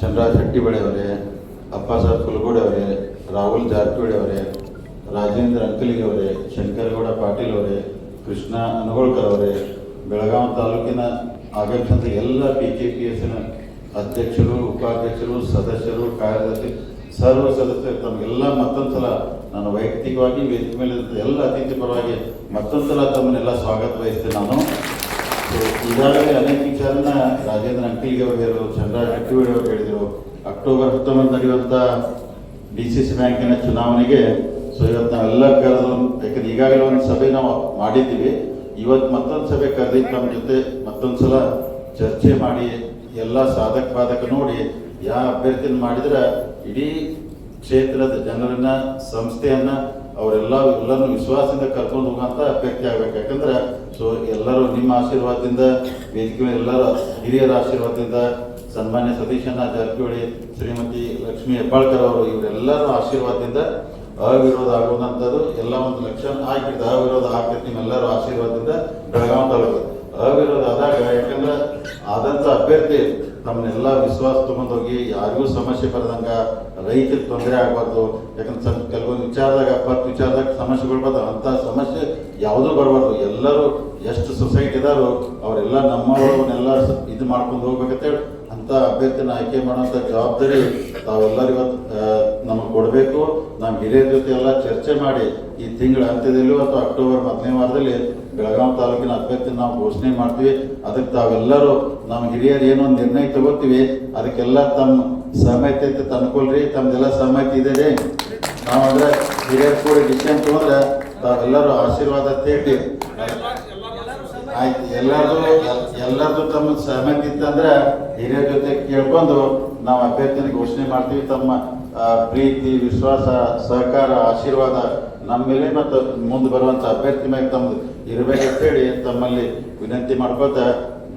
ಚಂದ್ರರಾಜ್ ಹಟ್ಟಿಬಳಿ ಅವರೇ ಸಾಹೇಬ್ ಕುಲಗೋಡೆ ಅವರೇ, ರಾಹುಲ್ ಜಾರಕಿಹೊಳಿ ಅವರೇ, ರಾಜೇಂದ್ರ ಅಂಕಲಿಗೆ ಅವರೇ, ಶಂಕರಗೌಡ ಪಾಟೀಲ್ ಅವರೇ, ಕೃಷ್ಣ ಅನಗೋಳ್ಕರ್ ಅವರೇ ಬೆಳಗಾವಿ ತಾಲೂಕಿನ ಆಗಮಿಸಿದ ಎಲ್ಲ ಬಿ ಜೆ ಪಿ ಎಸ್ನ ಅಧ್ಯಕ್ಷರು, ಉಪಾಧ್ಯಕ್ಷರು, ಸದಸ್ಯರು, ಕಾರ್ಯದರ್ಶಿ, ಸರ್ವ ಸದಸ್ಯರು, ತಮಗೆಲ್ಲ ಮತ್ತೊಂದು ಸಲ ನಾನು ವೈಯಕ್ತಿಕವಾಗಿ ವೇದಿಕೆ ಮೇಲೆ ಎಲ್ಲ ಅತಿಥಿ ಪರವಾಗಿ ಮತ್ತೊಂದು ಸಲ ತಮ್ಮನ್ನೆಲ್ಲ ಸ್ವಾಗತ ಬಯಸ್ತೇನೆ ನಾನು. ಈಗಾಗಲೇ ಅನೇಕ ವಿಚಾರನ ರಾಜೇಂದ್ರ ಅಂಟಿಗೆ ಅವರು ಹೇಳಿದರು ಚಂದ್ರರಾಜ್ ಅವರು ಹೇಳಿದರು. ಅಕ್ಟೋಬರ್ ಹತ್ತೊಂಬತ್ತು ನಡೆಯುವಂಥ ಡಿ ಸಿ ಸಿ ಬ್ಯಾಂಕಿನ ಚುನಾವಣೆಗೆ ಸೊ ಇವತ್ತು ನಾವೆಲ್ಲ ಕರೆದು, ಯಾಕಂದ್ರೆ ಈಗಾಗಲೇ ಒಂದು ಸಭೆ ನಾವು ಮಾಡಿದ್ದೀವಿ. ಇವತ್ತು ಮತ್ತೊಂದು ಸಭೆ ಕರೆದಿ ನಮ್ಮ ಜೊತೆ ಮತ್ತೊಂದು ಸಲ ಚರ್ಚೆ ಮಾಡಿ, ಎಲ್ಲ ಸಾಧಕ ಬಾಧಕ ನೋಡಿ ಯಾವ ಅಭ್ಯರ್ಥಿನ ಮಾಡಿದ್ರೆ ಇಡೀ ಕ್ಷೇತ್ರದ ಜನರನ್ನ, ಸಂಸ್ಥೆಯನ್ನ ಅವರೆಲ್ಲ ಎಲ್ಲರನ್ನು ವಿಶ್ವಾಸದಿಂದ ಕರ್ಕೊಂಡು ಹೋಗುವಂತ ಅಭ್ಯರ್ಥಿ ಆಗಬೇಕು. ಯಾಕಂದ್ರೆ ಸೊ ಎಲ್ಲರೂ ನಿಮ್ಮ ಆಶೀರ್ವಾದದಿಂದ ವೇದಿಕೆ ಎಲ್ಲರ ಹಿರಿಯರ ಆಶೀರ್ವಾದದಿಂದ, ಸನ್ಮಾನ್ಯ ಸತೀಶಣ್ಣ ಜಾರಕಿಹೊಳಿ, ಶ್ರೀಮತಿ ಲಕ್ಷ್ಮೀ ಹೆಬ್ಬಾಳ್ಕರ್ ಅವರು ಇವರೆಲ್ಲರ ಆಶೀರ್ವಾದದಿಂದ ಅವಿರೋಧ ಆಗುವಂಥದ್ದು ಎಲ್ಲ ಒಂದು ಲಕ್ಷ ಆಗಿರ್ತದೆ ಅವಿರೋಧ ಆಗ್ತೈತಿ ನಿಮ್ಮೆಲ್ಲರ ಆಶೀರ್ವಾದದಿಂದ ಬೆಳಗಾವಿ ತಾಲೂಕು. ಅವಿರೋಧ ಅಭ್ಯರ್ಥಿ ತಮ್ಮನ್ನೆಲ್ಲ ವಿಶ್ವಾಸ ತಗೊಂಡೋಗಿ ಯಾರಿಗೂ ಸಮಸ್ಯೆ ಬರದಂಗ ರೈತರಿಗೆ ತೊಂದರೆ ಆಗಬಾರ್ದು. ಯಾಕಂದ್ರೆ ಸ್ವಲ್ಪ ಕೆಲವೊಂದು ವಿಚಾರದಾಗ ಅಪ್ಪ ವಿಚಾರದಾಗ ಸಮಸ್ಯೆಗಳು ಬರ್ತಾವ. ಅಂತ ಸಮಸ್ಯೆ ಯಾವುದೂ ಬರಬಾರ್ದು. ಎಲ್ಲರೂ ಎಷ್ಟು ಸೊಸೈಟಿ ಇದಾರೋ ಅವರೆಲ್ಲ ನಮ್ಮವರನ್ನೆಲ್ಲ ಇದು ಮಾಡ್ಕೊಂಡು ಹೋಗ್ಬೇಕಂತೇಳಿ ಅಂತ ಅಭ್ಯರ್ಥಿನ ಆಯ್ಕೆ ಮಾಡೋಂಥ ಜವಾಬ್ದಾರಿ ತಾವೆಲ್ಲರೂ ಇವತ್ತು ನಮಗೆ ಕೊಡಬೇಕು. ನಮ್ಮ ಹಿರಿಯರ ಜೊತೆ ಎಲ್ಲ ಚರ್ಚೆ ಮಾಡಿ ಈ ತಿಂಗಳ ಅಂತ್ಯದಲ್ಲೂ ಅಥವಾ ಅಕ್ಟೋಬರ್ ಹತ್ತನೇ ವಾರದಲ್ಲಿ ಬೆಳಗಾವಿ ತಾಲೂಕಿನ ಅಭ್ಯರ್ಥಿ ನಾವು ಘೋಷಣೆ ಮಾಡ್ತೀವಿ. ಅದಕ್ಕೆ ತಾವೆಲ್ಲರೂ ನಮ್ಮ ಹಿರಿಯರು ಏನೋ ನಿರ್ಣಯ ತಗೋತೀವಿ. ಅದಕ್ಕೆಲ್ಲ ತಮ್ಮ ಸಹಮತಿ ಅಂತ ತಂದ್ಕೊಳ್ರಿ. ತಮ್ಮದೆಲ್ಲ ಸಹಮತಿ ಇದೆ ರೀ. ನಾವು ಅಂದ್ರೆ ಹಿರಿಯರು ಕೂಡ ಡಿಸಿಷನ್ ತಗೊಂಡ್ರೆ ತಾವೆಲ್ಲರೂ ಆಶೀರ್ವಾದ ತೇಟಿ ಆಯ್ತು, ಎಲ್ಲರದು ಎಲ್ಲರದು ತಮ್ಮ ಸಹಮತಿ ಇತ್ತಂದ್ರೆ ಹಿರಿಯರ ಜೊತೆ ಕೇಳ್ಕೊಂಡು ನಾವು ಅಭ್ಯರ್ಥಿನ ಘೋಷಣೆ ಮಾಡ್ತೀವಿ. ತಮ್ಮ ಪ್ರೀತಿ, ವಿಶ್ವಾಸ, ಸಹಕಾರ, ಆಶೀರ್ವಾದ ನಮ್ಮ ಮೇಲೆ ಮತ್ತು ಮುಂದೆ ಬರುವಂಥ ಅಭ್ಯರ್ಥಿ ಮೇಲೆ ತಮ್ಮದು. ಇರಬೇಕಂತ ಹೇಳಿ ತಮ್ಮಲ್ಲಿ ವಿನಂತಿ ಮಾಡ್ಕೋತಾ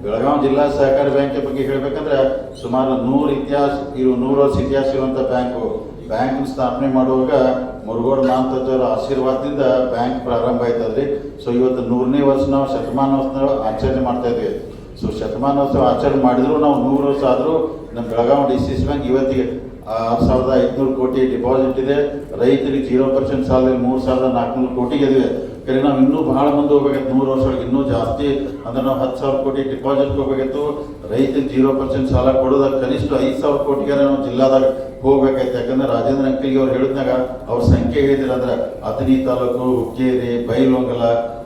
ಬೆಳಗಾವಿ ಜಿಲ್ಲಾ ಸಹಕಾರಿ ಬ್ಯಾಂಕ್ ಬಗ್ಗೆ ಹೇಳಬೇಕಂದ್ರೆ ಸುಮಾರು ನೂರು ಇತಿಹಾಸ ಇರುವ ನೂರು ವರ್ಷ ಇತಿಹಾಸ ಇರುವಂಥ ಬ್ಯಾಂಕು. ಬ್ಯಾಂಕ್ ಸ್ಥಾಪನೆ ಮಾಡುವಾಗ ಮುರುಗೋಡು ಮಾಂತಜ್ಜವರ ಆಶೀರ್ವಾದದಿಂದ ಬ್ಯಾಂಕ್ ಪ್ರಾರಂಭ ಆಯ್ತದ್ರಿ. ಸೊ ಇವತ್ತು ನೂರನೇ ವರ್ಷ ನಾವು ಶತಮಾನೋತ್ಸವ ಆಚರಣೆ ಮಾಡ್ತಾ ಇದ್ವಿ. ಸೊ ಶತಮಾನೋತ್ಸವ ಆಚರಣೆ ಮಾಡಿದ್ರು ನಾವು ನೂರು ವರ್ಷ ಆದರೂ ನಮ್ಮ Belagavi D C C bank ಇವತ್ತಿಗೆ ಆರು ಸಾವಿರದ ಐದುನೂರು ಕೋಟಿ ಡಿಪಾಸಿಟ್ ಇದೆ. ರೈತರಿಗೆ ಜೀರೋ ಪರ್ಸೆಂಟ್ ಸಾಲದಲ್ಲಿ ಮೂರು ಸಾವಿರದ ನಾಲ್ಕುನೂರು ಕೋಟಿ ಇದೆ ಕರೆ, ನಾವು ಇನ್ನೂ ಬಹಳ ಮುಂದೆ ಹೋಗ್ಬೇಕಾಗಿತ್ತು. ಮೂರು ವರ್ಷ ಒಳಗೆ ಇನ್ನೂ ಜಾಸ್ತಿ. ಅಂದ್ರೆ ನಾವು ಹತ್ತು ಸಾವಿರ ಕೋಟಿ ಡಿಪಾಸಿಟ್ ಹೋಗ್ಬೇಕಿತ್ತು ರೈತರಿಗೆ ಜೀರೋ ಪರ್ಸೆಂಟ್ ಸಾಲ ಕೊಡೋದಾಗ ಕನಿಷ್ಠ ಐದು ಸಾವಿರ ಕೋಟಿಗೆ ನಾವು ಜಿಲ್ಲಾದಾಗ ಹೋಗ್ಬೇಕಾಯ್ತು ಯಾಕಂದ್ರೆ ರಾಜೇಂದ್ರ ಅಂಕಲ್ ಅವ್ರು ಹೇಳಿದಾಗ ಅವ್ರ ಸಂಖ್ಯೆ ಹೇಳಿದ್ರೆ. ಅಂದ್ರೆ ಅಥಣಿ ತಾಲೂಕು, ಹುಕ್ಕೇರಿ, ಬೈಲೊಂಗಲ,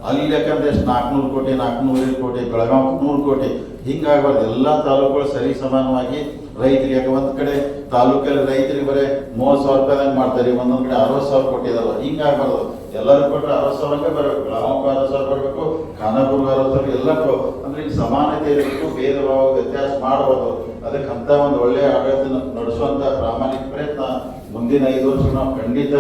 ಅಲ್ಲಿ ಯಾಕಂದ್ರೆ ಎಷ್ಟು ನಾಲ್ಕುನೂರು ಕೋಟಿ ನಾಲ್ಕುನೂರು ಕೋಟಿ, ಬೆಳಗಾವಿ ನೂರು ಕೋಟಿ. ಹಿಂಗಾಗಬಾರ್ದು. ಎಲ್ಲ ತಾಲೂಕುಗಳು ಸರಿ ಸಮಾನವಾಗಿ ರೈತರಿಗೆ ಯಾಕೆ ಒಂದು ಕಡೆ ತಾಲೂಕಲ್ಲಿ ರೈತರಿಗೆ ಬರೀ ಮೂವತ್ತು ಸಾವಿರ ರೂಪಾಯಿದಾಗ ಮಾಡ್ತಾರೆ, ಒಂದೊಂದು ಕಡೆ ಅರವತ್ತು ಸಾವಿರ ಕೊಟ್ಟಿದ್ದಲ್ಲ ಇದಾವ ಹಿಂಗಾಗಬಾರ್ದು. ಎಲ್ಲರೂ ಕೊಟ್ಟರೆ ಅರವತ್ತು ಸಾವಿರಕ್ಕೆ ಬರಬೇಕು ಗ್ರಾಮಕ್ಕೂ ಅರವತ್ತು ಸಾವಿರ ಬರಬೇಕು ಖಾನಾಪುರ್ಗೂ ಅರವತ್ತು ಸಾವಿರ ಎಲ್ಲಕ್ಕೂ ಅಂದ್ರೆ ಈಗ ಸಮಾನತೆ ಇರಬೇಕು ಭೇದ ಭಾವ ವ್ಯತ್ಯಾಸ ಮಾಡಬಾರ್ದು. ಅದಕ್ಕೆ ಅಂತ ಒಂದು ಒಳ್ಳೆಯ ಆಡಳಿತ ನಡೆಸುವಂತ ಪ್ರಾಮಾಣಿಕ ಪ್ರಯತ್ನ ಮುಂದಿನ ಐದು ವರ್ಷ ನಾವು ಖಂಡಿತ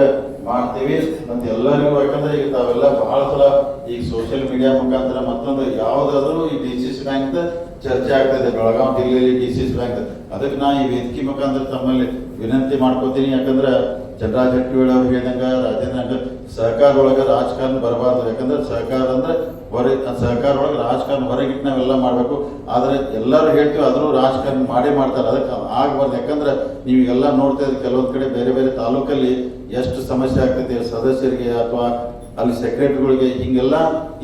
ಮಾಡ್ತೀವಿ. ಮತ್ತೆ ಎಲ್ಲರಿಗೂ ಯಾಕಂದ್ರೆ ಈಗ ತಾವೆಲ್ಲ ಬಹಳ ಸಲ ಈಗ ಸೋಷಿಯಲ್ ಮೀಡಿಯಾ ಮುಖಾಂತರ ಮತ್ತೊಂದು ಯಾವ್ದಾದ್ರು ಈ ಡಿ ಸಿ ಸಿ ಬ್ಯಾಂಕ್ ಚರ್ಚೆ ಆಗ್ತದೆ ಬೆಳಗಾವ್ ಜಿಲ್ಲೆಯಲ್ಲಿ ಡಿ ಸಿ ಸಿ ಬ್ಯಾಂಕ್ ಅದಕ್ಕೆ ನಾ ಈ ವೇದಿಕೆ ಮುಖಾಂತರ ತಮ್ಮಲ್ಲಿ ವಿನಂತಿ ಮಾಡ್ಕೋತೀನಿ. ಯಾಕಂದ್ರೆ ಜನರಾಜ್ ಹಟ್ಟಿವೇಳ ಅವ್ರು ಹೇಳಿದಂಗ ರಾಜೇಂದ್ರ ಸಹಕಾರ ಒಳಗ ರಾಜಕಾರಣ ಬರಬಾರ್ದು. ಯಾಕಂದ್ರೆ ಸಹಕಾರ ಅಂದ್ರೆ ಹೊರ ಸಹಕಾರ ಒಳಗೆ ರಾಜಕಾರಣ ಹೊರಗಿಟ್ಟು ನಾವೆಲ್ಲ ಮಾಡಬೇಕು. ಆದರೆ ಎಲ್ಲರೂ ಹೇಳ್ತೀವಿ, ಆದರೂ ರಾಜಕಾರಣ ಮಾಡೇ ಮಾಡ್ತಾರೆ. ಅದಕ್ಕೆ ಆಗಬಾರ್ದು. ಯಾಕಂದ್ರೆ ನೀವು ಎಲ್ಲ ನೋಡ್ತಾ ಇದ್ರೆ ಕೆಲವೊಂದು ಕಡೆ ಬೇರೆ ಬೇರೆ ತಾಲೂಕಲ್ಲಿ ಎಷ್ಟು ಸಮಸ್ಯೆ ಆಗ್ತೈತೆ, ಸದಸ್ಯರಿಗೆ ಅಥವಾ ಅಲ್ಲಿ ಸೆಕ್ರೆಟರಿಗಳಿಗೆ ಹಿಂಗೆಲ್ಲ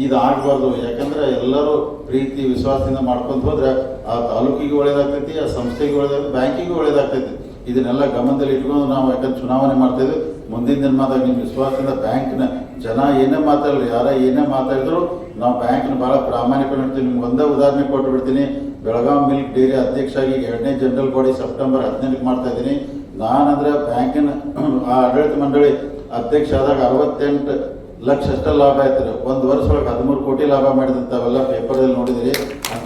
ಇದು ಆಗಬಾರ್ದು. ಯಾಕಂದ್ರೆ ಎಲ್ಲರೂ ಪ್ರೀತಿ, ವಿಶ್ವಾಸದಿಂದ ಮಾಡ್ಕೊಂತ ಹೋದ್ರೆ ಆ ತಾಲೂಕಿಗೆ ಒಳ್ಳೇದಾಗ್ತೈತಿ, ಆ ಸಂಸ್ಥೆಗೆ ಒಳ್ಳೇದಾಗ್ತದೆ ಬ್ಯಾಂಕಿಗೆ ಒಳ್ಳೇದಾಗ್ತೈತಿ. ಇದನ್ನೆಲ್ಲ ಗಮನದಲ್ಲಿ ಇಟ್ಕೊಂಡು ನಾವು ಯಾಕಂದ್ರೆ ಚುನಾವಣೆ ಮಾಡ್ತಾ ಇದ್ದೀವಿ. ಮುಂದಿನ ದಿನಮಾನದಾಗ ನಿಮ್ಮ ವಿಶ್ವಾಸದಿಂದ ಬ್ಯಾಂಕ್ನ ಜನ ಏನೇ ಮಾತಾಡಲಿ, ಯಾರ ಏನೇ ಮಾತಾಡಿದ್ರು ನಾವು ಬ್ಯಾಂಕ್ನ ಭಾಳ ಪ್ರಾಮಾಣಿಕ ನೋಡ್ತೀವಿ. ನಿಮ್ಗೆ ಒಂದೇ ಉದಾಹರಣೆ ಕೊಟ್ಟು ಬಿಡ್ತೀನಿ ಬೆಳಗಾವಿ ಮಿಲ್ಕ್ ಡೈರಿ ಅಧ್ಯಕ್ಷ ಆಗಿ ಎರಡನೇ ಜನರಲ್ ಬಾಡಿ ಸೆಪ್ಟೆಂಬರ್ ಹದಿನೆಂಟಕ್ಕೆ ಮಾಡ್ತಾ ಇದ್ದೀನಿ. ನಾನಂದ್ರೆ ಬ್ಯಾಂಕಿನ ಆ ಆಡಳಿತ ಮಂಡಳಿ ಅಧ್ಯಕ್ಷ ಆದಾಗ ಅರವತ್ತೆಂಟು ಲಕ್ಷ ಅಷ್ಟೇ ಲಾಭ ಆಯ್ತು ಒಂದು ವರ್ಷ ಒಳಗೆ ಹದಿಮೂರು ಕೋಟಿ ಲಾಭ ಮಾಡಿದಂಥವೆಲ್ಲ ಪೇಪರಲ್ಲಿ ನೋಡಿದಿರಿ.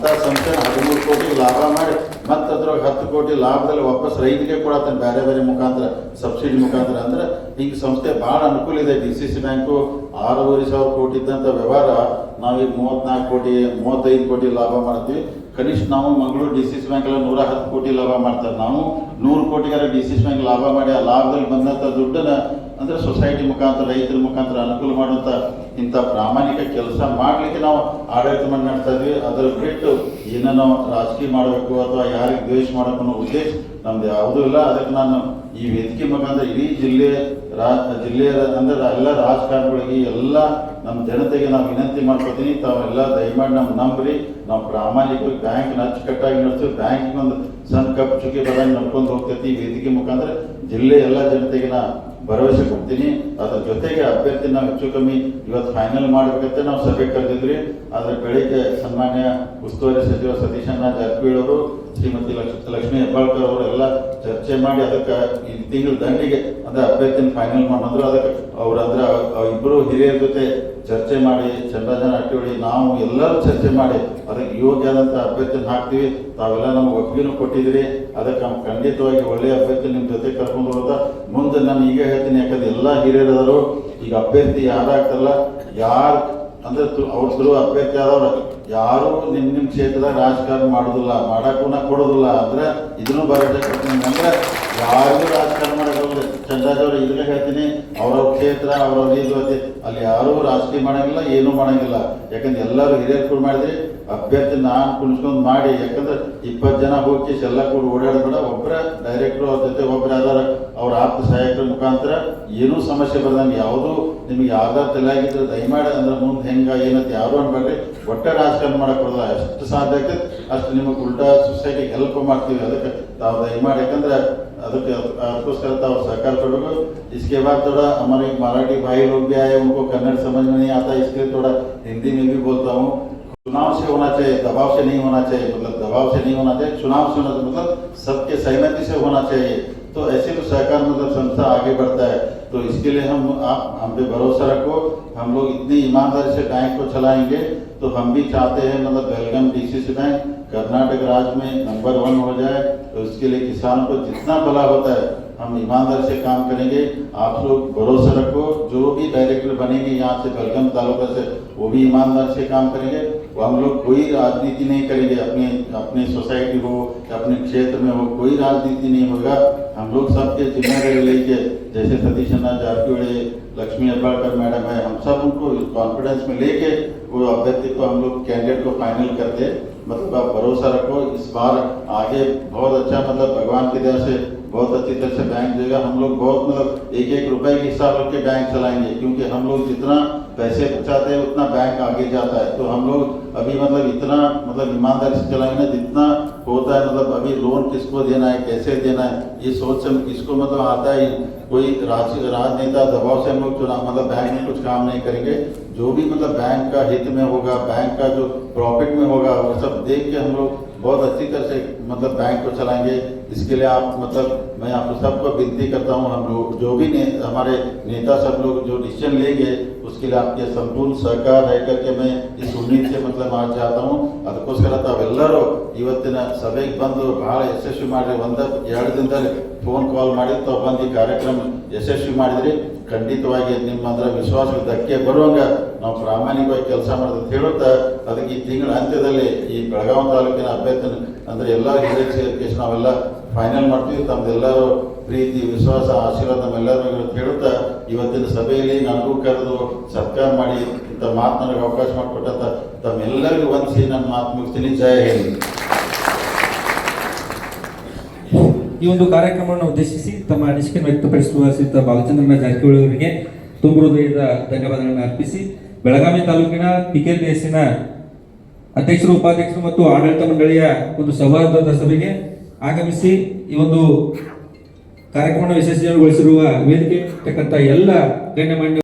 ಅಂತ ಸಂಸ್ಥೆ ಹದಿಮೂರು ಕೋಟಿ ಲಾಭ ಮಾಡಿ, ಮತ್ತೆ ಅದ್ರೊಳಗೆ ಹತ್ತು ಕೋಟಿ ಲಾಭದಲ್ಲಿ ವಾಪಸ್ ರೈತರಿಗೆ ಕೊಡತ್ತಾನೆ ಬೇರೆ ಬೇರೆ ಮುಖಾಂತರ, ಸಬ್ಸಿಡಿ ಮುಖಾಂತರ. ಅಂದ್ರೆ ಈಗ ಸಂಸ್ಥೆ ಭಾಳ ಅನುಕೂಲ ಇದೆ. ಡಿ ಸಿ ಸಿ ಬ್ಯಾಂಕು ಆರೂವರೆ ಸಾವಿರ ಕೋಟಿ ಇದ್ದಂಥ ವ್ಯವಹಾರ ನಾವೀಗ ಮೂವತ್ನಾಲ್ಕು ಕೋಟಿ, ಮೂವತ್ತೈದು ಕೋಟಿ ಲಾಭ ಮಾಡ್ತೀವಿ. ಕನಿಷ್ಠ ನಾವು Mangaluru D C C bank ಎಲ್ಲ ನೂರ ಹತ್ತು ಕೋಟಿ ಲಾಭ ಮಾಡ್ತಾರೆ ನಾವು ನೂರು ಕೋಟಿಗಾರ ಡಿ ಸಿ ಸಿ ಬ್ಯಾಂಕ್ ಲಾಭ ಮಾಡಿ ಆ ಲಾಭದಲ್ಲಿ ಬಂದಂಥ ದುಡ್ಡನ್ನ ಅಂದ್ರೆ ಸೊಸೈಟಿ ಮುಖಾಂತರ, ರೈತರ ಮುಖಾಂತರ ಅನುಕೂಲ ಮಾಡುವಂಥ ಇಂಥ ಪ್ರಾಮಾಣಿಕ ಕೆಲಸ ಮಾಡ್ಲಿಕ್ಕೆ ನಾವು ಆಡಳಿತ ಮಾಡಿ ನಡ್ತಾ ಇದ್ವಿ. ಅದ್ರ ಬಿಟ್ಟು ಏನೋ ರಾಜಕೀಯ ಮಾಡಬೇಕು ಅಥವಾ ಯಾರಿಗೆ ದ್ವೇಷ ಮಾಡಬೇಕು ಉದ್ದೇಶ ನಮ್ದು ಯಾವುದೂ ಇಲ್ಲ. ಅದಕ್ಕೆ ನಾನು ಈ ವೇದಿಕೆ ಮುಖಾಂತರ ಇಡೀ ಜಿಲ್ಲೆ ರಾ, ಜಿಲ್ಲೆಯ ಅಂದ್ರೆ ಎಲ್ಲ ರಾಜಕಾರಣಿಗಳಿಗೆ ಎಲ್ಲ ನಮ್ಮ ಜನತೆಗೆ ನಾವು ವಿನಂತಿ ಮಾಡ್ಕೊತೀನಿ. ತಾವೆಲ್ಲ ದಯಮಾಡಿ ನಮ್ಮ ನಂಬ್ರಿ. ನಾವು ಪ್ರಾಮಾಣಿಕ ಬ್ಯಾಂಕ್ ಅಚ್ಚುಕಟ್ಟಾಗಿ ನಡೆಸ್ತೀವಿ. ಬ್ಯಾಂಕ್ ಒಂದು ಸಣ್ಣ ಕಪ್ ಚುಕ್ಕಿ ಬರಂಗೆ ನಡ್ಕೊಂಡು ಹೋಗ್ತೈತಿ. ವೇದಿಕೆ ಮುಖಾಂತರ ಜಿಲ್ಲೆ ಎಲ್ಲ ಜನತೆಗೆ ನಾ ಭರವಸೆ ಕೊಡ್ತೀನಿ. ಅದ್ರ ಜೊತೆಗೆ ಅಭ್ಯರ್ಥಿನ ಹೆಚ್ಚು ಕಮ್ಮಿ ಇವತ್ತು ಫೈನಲ್ ಮಾಡಬೇಕಂತ ನಾವು ಸಭೆ ಕರೆದಿದ್ರಿ. ಆದರೆ ಬೆಳಿಗ್ಗೆ ಸನ್ಮಾನ್ಯ ಉಸ್ತುವಾರಿ ಸಚಿವ ಸತೀಶಣ್ಣ ಜಾರಕಿಹೊಳಿ ಅವರು, ಶ್ರೀಮತಿ ಲಕ್ಷ, ಲಕ್ಷ್ಮೀ ಹೆಬ್ಬಾಳ್ಕರ್ ಅವರೆಲ್ಲ ಚರ್ಚೆ ಮಾಡಿ ಅದಕ್ಕೆ ಈ ತಿಂಗಳ ದಂಡಿಗೆ ಅಂದರೆ ಅಭ್ಯರ್ಥಿನ ಫೈನಲ್ ಮಾಡಿದ್ರು ಅದಕ್ಕೆ ಅವರಂದ್ರೆ ಇಬ್ಬರು ಹಿರಿಯರ ಜೊತೆ ಚರ್ಚೆ ಮಾಡಿ ಚಂದ್ರಜನ ಅಟ್ಟಿಹೊಳಿ ನಾವು ಎಲ್ಲರೂ ಚರ್ಚೆ ಮಾಡಿ, ಅದಕ್ಕೆ ಯೋಗ್ಯವಾದಂಥ ಅಭ್ಯರ್ಥಿನ ಹಾಕ್ತೀವಿ. ತಾವೆಲ್ಲ ನಮ್ಗೆ ಒಪ್ಪಿಗೆನೂ ಕೊಟ್ಟಿದ್ದೀರಿ. ಅದಕ್ಕೆ ನಮ್ಮ ಖಂಡಿತವಾಗಿ ಒಳ್ಳೆಯ ಅಭ್ಯರ್ಥಿ ನಿಮ್ಮ ಜೊತೆ ಕರ್ಕೊಂಡು ಹೋದ ಮುಂದೆ ನಾನು ಈಗ ಹೇಳ್ತೀನಿ, ಯಾಕಂದ್ರೆ ಎಲ್ಲ ಹಿರಿಯರದರು, ಈಗ ಅಭ್ಯರ್ಥಿ ಯಾರಾಗ್ತಲ್ಲ ಯಾರು ಅಂದ್ರೆ ಅವ್ರ ಶುರು ಅಭ್ಯರ್ಥಿ ಆದವ್ರು ಯಾರು ನಿಮ್ ನಿಮ್ ಕ್ಷೇತ್ರದಾಗ ರಾಜಕಾರಣ ಮಾಡೋದಿಲ್ಲ, ಮಾಡಕ್ಕೂ ಕೊಡುದಿಲ್ಲ. ಅಂದ್ರೆ ಇದನ್ನು ಭರವಸೆ ಕೊಡ್ತೀನಿ. ಅಂದ್ರೆ ಯಾರಿಗೂ ರಾಜಕಾರಣ ಮಾಡೋದಿಲ್ಲ ಚಂದ್ರಾಜವ್ರು ಇದನ್ನ ಹೇಳ್ತೀನಿ, ಅವ್ರವ್ರ ಕ್ಷೇತ್ರ, ಅವ್ರವ್ರ ಇದು. ಅಲ್ಲಿ ಯಾರೂ ರಾಜಕೀಯ ಮಾಡಂಗಿಲ್ಲ, ಏನೂ ಮಾಡಂಗಿಲ್ಲ. ಯಾಕಂದ್ರೆ ಎಲ್ಲರೂ ಹಿರಿಯರು ಕೂಡ ಮಾಡಿದ್ರಿ, ಅಭ್ಯರ್ಥಿ ನಾನು ಕುಣಿಸ್ಕೊಂಡು ಮಾಡಿ. ಯಾಕಂದ್ರೆ ಇಪ್ಪತ್ತು ಜನ ಹೋಗಿ ಎಲ್ಲ ಕೂಡ ಓಡಾಡಬೇಡ ಒಬ್ಬರ ಡೈರೆಕ್ಟ್ರು ಅವ್ರ ಜೊತೆ ಒಬ್ಬರ ಅದಾರ ಅವ್ರ ಆಪ್ತ ಸಹಾಯಕರ ಮುಖಾಂತರ ಏನೂ ಸಮಸ್ಯೆ ಬರ್ದಂಗೆ ಯಾವುದೂ ನಿಮಗೆ ಯಾವ್ದಾರು ತಲೆಯಾಗಿದ್ರೆ ದಯಮಾಡಿ ಅಂದ್ರೆ ಮುಂದೆ ಹೆಂಗ ಏನಂತ ಯಾರು ಅನ್ಬೇಡ್ರಿ ಒಟ್ಟೆ ರಾಜಕಾರಣ ಮಾಡಕ್ ಬರಲ್ಲ ಎಷ್ಟು ಸಾಧ್ಯ ಆಗ್ತದೆ ಅಷ್ಟು ನಿಮಗೆ ಉಲ್ಟಾ ಸೊಸೈಟಿಗೆ ಹೆಲ್ಪ್ ಮಾಡ್ತೀವಿ ಅದಕ್ಕೆ ತಾವು ದಯಮಾಡಿ ಯಾಕಂದ್ರೆ ಅದಕ್ಕೆ ಅದಕ್ಕೋಸ್ಕರ ತಾವು सहकार करोगे इसके बाद थोड़ा हमारे मराठी भाई लोग भी आए उनको कन्नड़ समझ में नहीं आता इसके लिए थोड़ा हिंदी में भी बोलता हूँ चुनाव से होना चाहिए दबाव से नहीं होना चाहिए मतलब दबाव से नहीं होना चाहिए चुनाव से होना मतलब सबके सहमति से होना चाहिए तो ऐसे तो सहकार मतलब संस्था आगे बढ़ता है तो इसके लिए हम, आप, हम पे भरोसा रखो, हम लोग इतनी ईमानदारी से बैंक को चलाएँगे तो हम भी चाहते हैं मतलब बेलगम डीसीसी बैंक कर्नाटक राज्य में नंबर वन हो जाए तो इसके लिए किसानों को जितना भला होता है हम ईमानदार से काम करेंगे। आप लोग भरोसा रखो, जो भी डायरेक्टर बनेंगे यहाँ से बलगम तालुका से, वो भी ईमानदार से काम करेंगे। वो हम लोग कोई राजनीति नहीं करेंगे, अपने अपने सोसाइटी हो या अपने क्षेत्र में हो, कोई राजनीति नहीं होगा। हम लोग सबके ज़िम्मेदारी लेके, जैसे सतीश अन्ना जारकिहोड़ी, लक्ष्मी हेब्बाड़कर मैडम है, हम सब उनको कॉन्फिडेंस में लेके, वो अभ्यर्थी को हम लोग कैंडिडेट को फाइनल करते मतलब आप भरोसा रखो, इस बार आगे बहुत अच्छा मतलब भगवान की दया से बहुत अच्छी तरह से बैंक देगा। हम लोग बहुत मतलब एक एक रुपए के हिसाब रख के बैंक चलाएँगे, क्योंकि हम लोग जितना पैसे बचाते हैं, उतना बैंक आगे जाता है। तो हम लोग अभी मतलब इतना मतलब ईमानदारी से चलाएँगे जितना होता है मतलब अभी लोन किसको देना है, कैसे देना है, ये सोच से किसको मतलब आता है, कोई राज, राजनेता दबाव से हम लोग चुनाव मतलब बैंक में कुछ काम नहीं करेंगे। जो भी मतलब बैंक का हित में होगा बैंक का जो प्रॉफिट में होगा, वो सब देख के हम लोग बहुत अच्छी तरह से मतलब बैंक को चलाएंगे इसके लिए आप मतलब मैं आप सबको विनती करता हूँ हम लोग जो भी ने, हमारे नेता सब लोग जो डिसीजन लेंगे उसके लिए आपके संपूर्ण सहकार है करके मैं इस उम्मीद से मतलब आज चाहता हूँ ಅದಕ್ಕೋಸ್ಕರ ತಾವೆಲ್ಲರೂ ಇವತ್ತಿನ ಸಭೆಗೆ ಬಂದು ಬಹಳ ಯಶಸ್ವಿ ಮಾಡಿರಿ ಒಂದ ಎರಡು ದಿನದಲ್ಲಿ ಫೋನ್ ಕಾಲ್ ಮಾಡಿ ತಾವು ಬಂದು ಈ ಕಾರ್ಯಕ್ರಮ ಯಶಸ್ವಿ ಮಾಡಿದ್ರಿ ಖಂಡಿತವಾಗಿ ನಿಮ್ಮ ಅಂದ್ರೆ ವಿಶ್ವಾಸಕ್ಕೆ ಧಕ್ಕೆ ಬರುವಂಗ ನಾವು ಪ್ರಾಮಾಣಿಕವಾಗಿ ಕೆಲಸ ಅಂತ ಹೇಳುತ್ತಾ, ಅದಕ್ಕೆ ಈ ತಿಂಗಳ ಅಂತ್ಯದಲ್ಲಿ ಈ ಬೆಳಗಾವಿ ತಾಲೂಕಿನ ಅಭ್ಯರ್ಥಿನ ಅಂದ್ರೆ ಎಲ್ಲ ಹಿರಿಯ ನಾವೆಲ್ಲ ಫೈನಲ್ ಮಾಡ್ತೀವಿ, ತಮ್ದೆಲ್ಲರೂ ಪ್ರೀತಿ, ವಿಶ್ವಾಸ, ಆಶೀರ್ವಾದ ನಮ್ಮೆಲ್ಲರೂ ಅಂತ ಹೇಳುತ್ತಾ, ಇವತ್ತಿನ ಸಭೆಯಲ್ಲಿ ನನಗೂ ಕರೆದು ಸರ್ಕಾರ ಮಾಡಿ ಇಂಥ ಮಾತನಾಡಕ್ಕೆ ಅವಕಾಶ ಮಾಡಿಕೊಟ್ಟಂತ ತಮ್ಮೆಲ್ಲರಿಗೂ ವಂದಿಸಿ ನನ್ನ ಮಾತು ಮುಗಿಸ್ತೀನಿ. ಜಯ ಹೇಳಿ ಈ ಒಂದು ಕಾರ್ಯಕ್ರಮವನ್ನು ಉದ್ದೇಶಿಸಿ ತಮ್ಮ ಅನಿಸಿಕೆಯನ್ನು ವ್ಯಕ್ತಪಡಿಸುವ ಸಿದ್ಧ ಬಾಲಚಂದ್ರನ ಜಾರಕಿಹೊಳಿ ಅವರಿಗೆ ತುಂಬ ಹೃದಯದ ಧನ್ಯವಾದಗಳನ್ನು ಅರ್ಪಿಸಿ. ಬೆಳಗಾವಿ ತಾಲೂಕಿನ ದೇಸಿನ ಅಧ್ಯಕ್ಷರು, ಉಪಾಧ್ಯಕ್ಷರು ಮತ್ತು ಆಡಳಿತ ಮಂಡಳಿಯ ಒಂದು ಸೌಹಾರ್ದದ ಸಭೆಗೆ ಆಗಮಿಸಿ ಈ ಒಂದು ಕಾರ್ಯಕ್ರಮವನ್ನು ಯಶಸ್ವಿಗೊಳಿಸಿರುವ ವೇದಿಕೆ ಇರ್ತಕ್ಕಂಥ ಎಲ್ಲ ಗಣ್ಯಮಾನ್ಯ